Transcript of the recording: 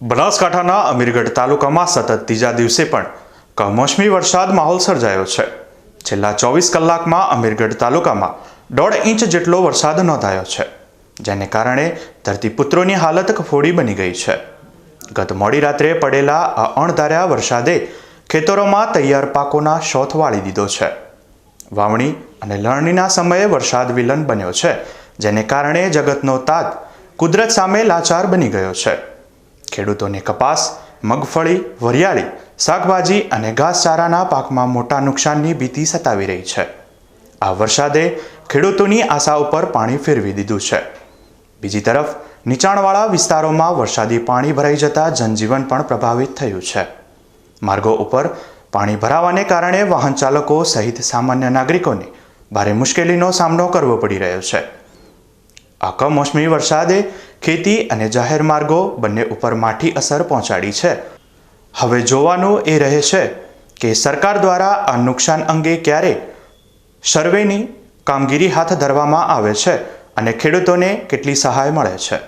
બનાસકાંઠાના અમીરગઢ તાલુકામાં સતત ત્રીજા દિવસે પણ કમોસમી વરસાદ માહોલ સર્જાયો છે. છેલ્લા ચોવીસ કલાકમાં અમીરગઢ તાલુકામાં દોઢ ઇંચ જેટલો વરસાદ નોંધાયો છે, જેને કારણે ધરતીપુત્રોની હાલત કફોડી બની ગઈ છે. ગત મોડી રાત્રે પડેલા આ અણધાર્યા વરસાદે ખેતરોમાં તૈયાર પાકોના શોથ વાળી દીધો છે. વાવણી અને લણણીના સમયે વરસાદ વિલન બન્યો છે, જેને કારણે જગતનો તાત કુદરત સામે લાચાર બની ગયો છે. ખેડૂતોને કપાસ, મગફળી, વરિયાળી, શાકભાજી અને ઘાસચારાના પાકમાં મોટા નુકસાનની ભીતિ સતાવી રહી છે. આ વરસાદે ખેડૂતોની આશા ઉપર પાણી ફેરવી દીધું છે. બીજી તરફ, નીચાણવાળા વિસ્તારોમાં વરસાદી પાણી ભરાઈ જતા જનજીવન પણ પ્રભાવિત થયું છે. માર્ગો ઉપર પાણી ભરાવાને કારણે વાહન ચાલકો સહિત સામાન્ય નાગરિકોને ભારે મુશ્કેલીનો સામનો કરવો પડી રહ્યો છે. આ કમોસમી વરસાદે ખેતી અને જાહેર માર્ગો બંને ઉપર માઠી અસર પહોંચાડી છે. હવે જોવાનું એ રહે છે કે સરકાર દ્વારા આ નુકસાન અંગે ક્યારે સર્વેની કામગીરી હાથ ધરવામાં આવે છે અને ખેડૂતોને કેટલી સહાય મળે છે.